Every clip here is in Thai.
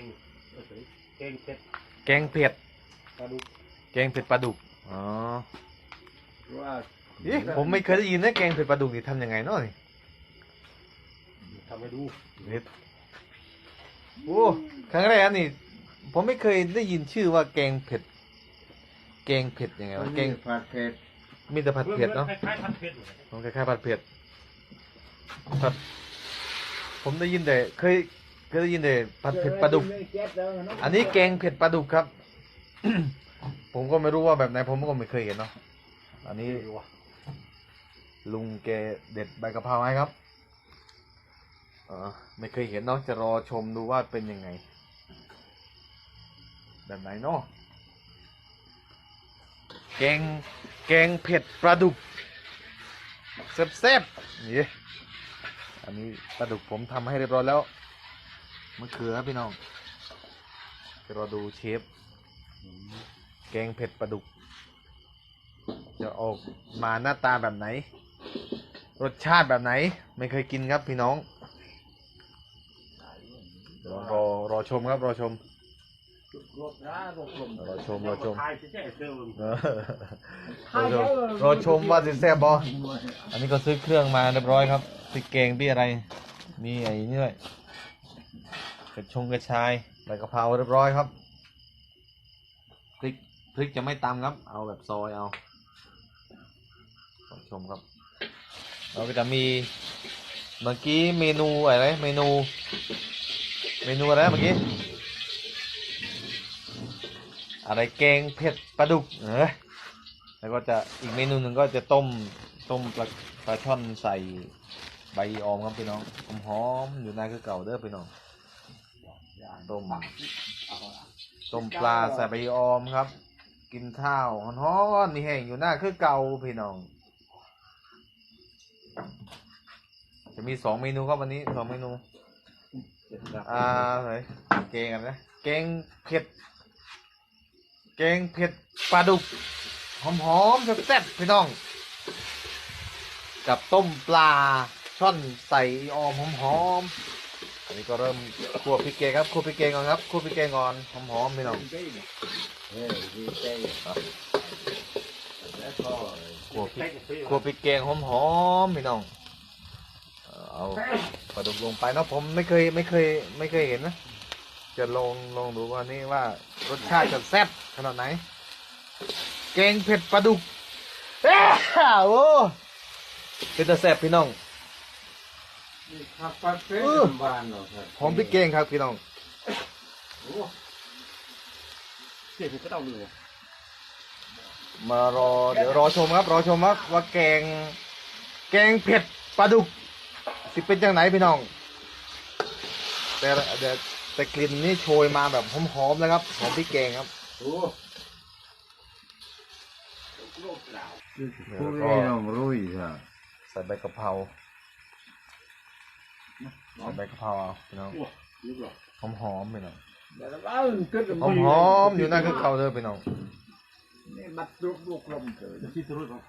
งเออแกงเผ็ดแกงเผ็ดปลาดุกแกงเผ็ดปลาดุกอ๋อว่าเอ๊ะผมไม่เคยได้ยินนะแกงเผ็ดปลาดุกนี่ทำยังไงเนาะนี่ทำให้ดูเฮ็ดโอ้ครั้งแรกนี่ ผมไม่เคยได้ยินชื่อว่าแกงเผ็ด แกงเผ็ดยังไงวะแกงผัดเผ็ดมีแต่ผัดเผ็ดเนาะคล้ายๆผัดเผ็ดเลยมันคล้ายๆผัดเผ็ดผัดผมได้ยินแต่เคย เคยได้ยินแต่ผัดเผ็ดปลาดุก อันนี้แกงเผ็ดปลาดุกครับ ผมก็ไม่รู้ว่าแบบไหนผมก็ไม่เคยเห็นเนาะ อันนี้ลุงแกเด็ดใบกะเพราให้ครับเออไม่เคยเห็นเนาะจะรอชมดูว่าเป็นยังไง แบบไหนเนาะแกงแกงเผ็ดปลาดุกแซ่บๆนี่อันนี้ปลาดุกผมทำให้เรียบร้อยแล้ว มะเขือครับพี่น้องจะรอดูเชฟแกงเผ็ดปลาดุก จะออกมาหน้าตาแบบไหน รสชาติแบบไหน ไม่เคยกินครับพี่น้องเดี๋ยวรอรอชมครับรอชมรอชมรอชมรอชมรอชมว่าสิแซ่บบออันนี้ก็ซื้อเครื่องมาเรียบร้อยครับพริแกงพี่อะไร มีไอ้นี่ด้วย กระชงกระชายใบกะเพราเรียบร้อยครับพริกพริกจะไม่ตำครับ เอาแบบซอยเอารอชมครับ เราก็จะมีเมื่อกี้เมนูอะไรเมนู เมนูอะไรเมื่อกี้อะไรแกงเผ็ดปลาดุกเออแล้วก็จะอีกเมนูหนึ่งก็จะต้มต้มปลาปลาช่อนใส่ ใบออมครับพี่น้องหอมๆอยู่ในคือเก่าเด้อพี่น้องต้มต้มปลาใส่ใบออมครับ กินข้าวหอนๆนี่แห้งอยู่หน้าคือเก่าพี่น้อง จะมีสองเมนูครับวันนี้สองเมนูอ่าเฮ้ยแกงอะไรนะแกงเผ็ดแกงเผ็ดปลาดุกหอมๆแซ่บๆพี่น้อง กับต้มปลา ช่อนใส่ออมหอมๆอันนี้ก็เริ่มคั่วพริกแกงครับคั่วพริกแกงก่อนครับคั่วพริกแกงก่อนหอมๆพี่น้องเฮ้ยดีใจแก็คั่วพริกคั่วพริกแกงหอมพี่น้องเอาปลาดุกลงไปเนาะผมไม่เคยไม่เคยไม่เคยเห็นนะจะลองลองดูว่านี่ว่ารสชาติจะแซ่บขนาดไหน แกงเผ็ดปลาดุกเอ้าโอ้เป็นตาแซ่บพี่น้อง ผัดผัดเผ็ดบ้านเราครับหอมพริกแกงครับพี่น้องเสียงก็ต้องดูมารอเดี๋ยวรอชมครับ รอชมครับว่าแกง แกงเผ็ดปลาดุกสิเป็นจังไหนพี่น้อง แต่เดี๋ยวแต่กลิ่นนี่โชยมาแบบหอมๆนะครับหอมพริกแกงครับโอ้เดี๋ผู้ยวใหก็ญ่น้องรู้อีกอะใส่ใบกะเพรา ใส่ใบกะเพราเอาพี่น้องนี่หรอหอมๆพี่น้องแต่ละบ้านก็จะหอมๆอยู่นั่นคือเขาเด้อพี่น้องนี่บัดลุกลุกลมเกิดจะคิดรู้หรอ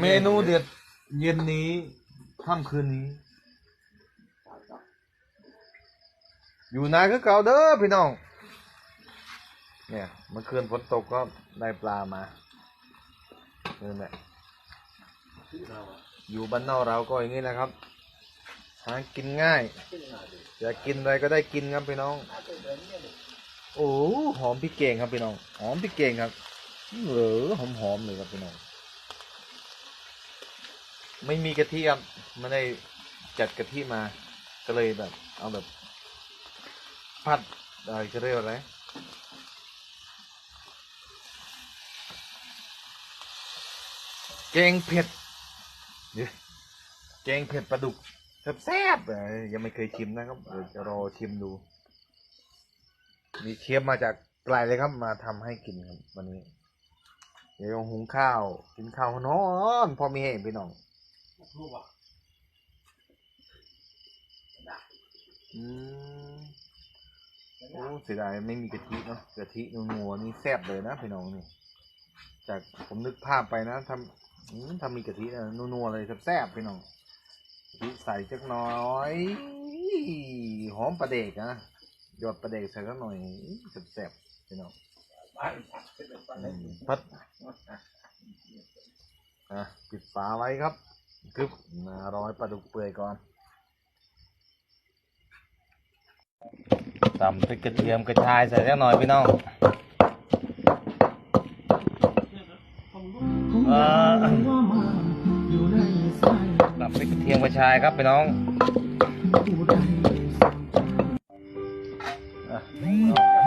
เมนูเด็ดเย็นนี้ค่ำคืนนี้ อยู่นานคือเก่าเด้อพี่น้อง เนี่ยเมื่อคืนฝนตกก็ได้ปลามา นี่แหละอยู่บ้านนอกเราก็อย่างนี้นะครับ หากินง่าย อยากกินอะไรก็ได้กินครับพี่น้อง โอ้หอมพริกเกงครับพี่น้อง หอมพริกเกงครับเหลือหอมหอมเลยครับพี่น้อง ไม่มีกะทิครับไม่ได้จัดกะทิมา ก็เลยแบบ เอาแบบ ผัดอะไรจะเรียกว่าอะไร แกงเผ็ดเดี๋ยวแกงเผ็ดปลาดุกแซ่บๆเอ้ยยังไม่เคยชิมนะครับเดี๋ยวจะรอชิมดู มีเชฟมาจากไกลเลยครับมาทำให้กินครับวันนี้ เดี๋ยวหุงข้าวกินข้าวนอนพอมีให้พี่น้องอืมโอ้เสียดายไม่มีกะทิเนาะกะทินัวนี่แซ่บเลยนะพี่น้องนี่ จากผมนึกภาพไปนะทำอืม ทำมีกะทินะนัวๆเลยแซ่บๆพี่น้องกะทิใส่จักหน้อยหอมปลาเด็กนะหยอดปลาเด็กใส่สักหน่อยแซ่บๆพี่น้องอืมพัดอะปิดฝาไว้ครับกึบมารอยปลาดุกเปื่อยก่อนตำพริกกระเทียมกระชายใส่สักหน่อยพี่น้อง ระชายครับพี่น้องเ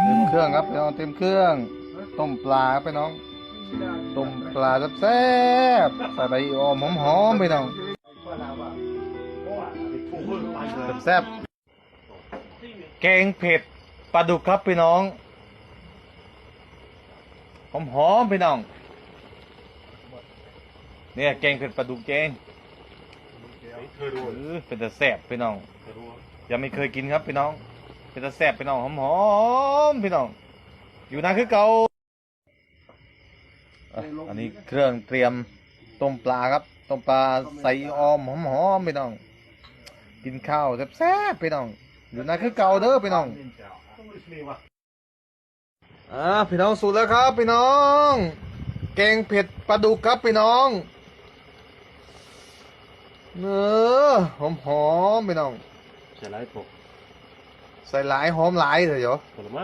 ต็มเครื่องครับพี่น้องเต็มเครื่อง ต้มปลาครับพี่น้อง ต้มปลาแซ่บใส่ใบออมหอมๆพี่น้องแซ่บแกงเผ็ดปลาดุกครับพี่น้องหอมๆพี่น้องเนี่ยแกงเผ็ดปลาดุกแกง เคยดูเออเป็นแต่แซ่บพี่น้อง เคยดูยังไม่เคยกินครับพี่น้อง เป็นแต่แซ่บพี่น้องหอมๆพี่น้อง อยู่นานคือเก่าอะอันนี้เครื่องเตรียมต้มปลาครับ ต้มปลาใส่ออมหอมๆพี่น้อง กินข้าวแซ่บๆพี่น้อง อยู่นานคือเก่าเด้อพี่น้อง ต้องมีวะอ่าพี่น้องสุดแล้วครับ พี่น้อง แกงเผ็ดปลาดุกครับพี่น้อง เนื้อหอมหอมๆพี่น้องใช่ไรปกใส่หลายหอมหลายเลยเหรอผลไม้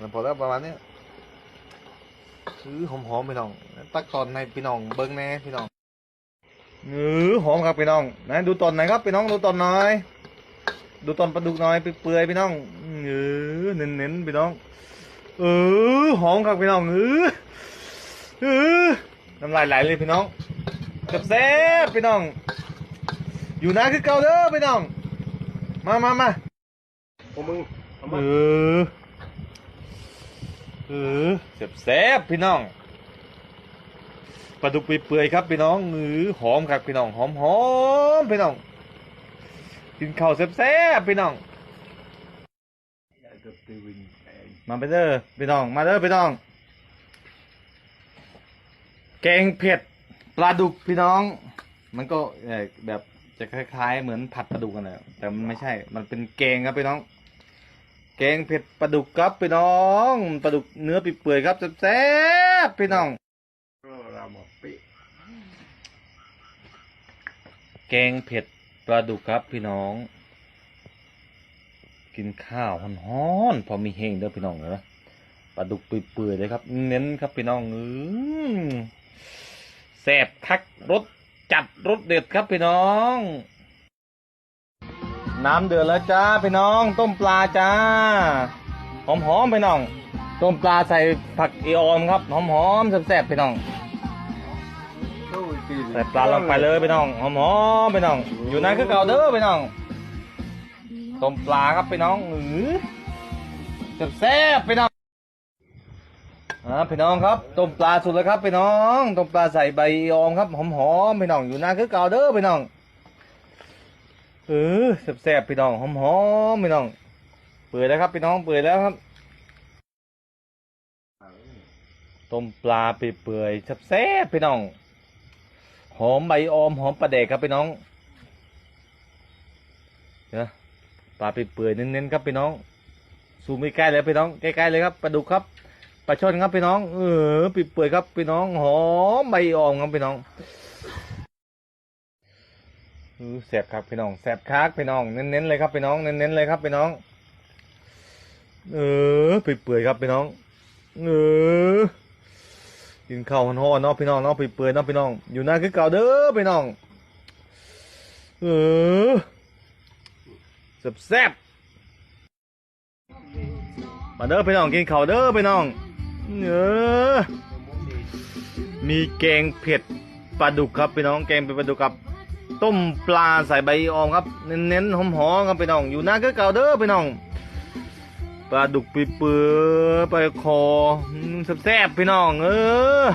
มันพอแล้วประมาณเนี้ยซื้อหอมหอมๆพี่น้อง ตักตอนในพี่น้องเบิ้งแน่พี่น้องเนื้อหอมครับพี่น้องไหนดูตอนไหนครับพี่น้องดูตอนหน่อย ดูตอนปลาดุกหน่อยเปื่อยๆพี่น้องเนื้อเน้นๆพี่น้อง เออหอมครับพี่น้องเออเออน้ำลายไหลเลยพี่น้องแซ่บๆพี่น้อง อยู่นะคือเก่าเด้อพี่น้อง มามามาพวกมึงเอาเอมาอเออแซ่บๆพี่น้องปลาดุกเปื่อยๆครับพี่น้องเออหอมครับพี่น้องหอมหอมๆพี่น้อง กินข้าวแซ่บๆพี่น้องเกือบตีวินแพงมาไปเด้อพี่น้อง มาเด้อพี่น้อง แกงเผ็ดปลาดุกพี่น้อง มันก็เอ่อแบบ จะคล้ายๆ เหมือนผัดปลาดุกกันแหละแต่มันไม่ใช่ มันเป็นแกงครับพี่น้อง แกงเผ็ดปลาดุกครับพี่น้องปลาดุกเนื้อเปื่อยครับแซ่บๆพี่น้อง เราบอกปิแกงเผ็ดปลาดุกครับพี่น้อง กินข้าวฮ้อนๆพอมีเฮงเด้อพี่น้องเนะปลาดุกเปื่อยๆเลยครับ เน้นครับพี่น้องอือแซ่บคักรส จัดรสเด็ดครับพี่น้อง น้ำเดือดแล้วจ้าพี่น้อง ต้มปลาจ้า หอมๆพี่น้อง ต้มปลาใส่ผักอีออมครับ หอมๆแซ่บๆพี่น้องใส่ปลาลงไปเลยพี่น้อง หอมๆพี่น้อง อยู่นั่นคือเก่าเด้อพี่น้อง ต้มปลาครับพี่น้องอือแซ่บๆพี่น้อง อ่าพี่น้องครับต้มปลาสุดแล้วครับพี่น้องต้มปลาใส่ใบออมครับหอมๆพี่น้องอยู่นั่นคือเก่าเด้อพี่น้องเออแซ่บๆพี่น้องหอมๆพี่น้อง เปื่อยแล้วครับพี่น้องเปื่อยแล้วครับต้มปลาเปื่อยๆแซ่บๆพี่น้องหอมใบออมหอมปลาแดกครับพี่น้องเนะปลาเปื่อยๆเน้นๆครับพี่น้องซูมใกล้ๆเลยพี่น้องใกล้ๆเลยครับปลาดุกครับ ปลาช่อนครับพี่น้อง เออเปื่อยครับพี่น้อง หอมใบออมครับพี่น้องเออแสบครับพี่น้องแสบคักพี่น้อง เน้นๆเลยครับพี่น้อง เน้นๆเลยครับพี่น้อง เออเปื่อยครับพี่น้อง เออกินข้าวห่อนๆเนาะพี่น้องเนาะเปื่อยเนาะพี่น้อง อยู่หนั่นคือเก่าเด้อพี่น้อง เออแซ่บมาเด้อพี่น้องกินข้าวเด้อพี่น้อง เออมีแกงเผ็ดปลาดุกครับพี่น้องแกงเป็นปลาดุกครับ ต้มปลาใส่ใบออมครับ เน้นๆหอมๆครับพี่น้องอยู่นั่นคือเก่าเด้อพี่น้องปลาดุกเปื่อไปลาคอแซ่บๆพี่น้องเออ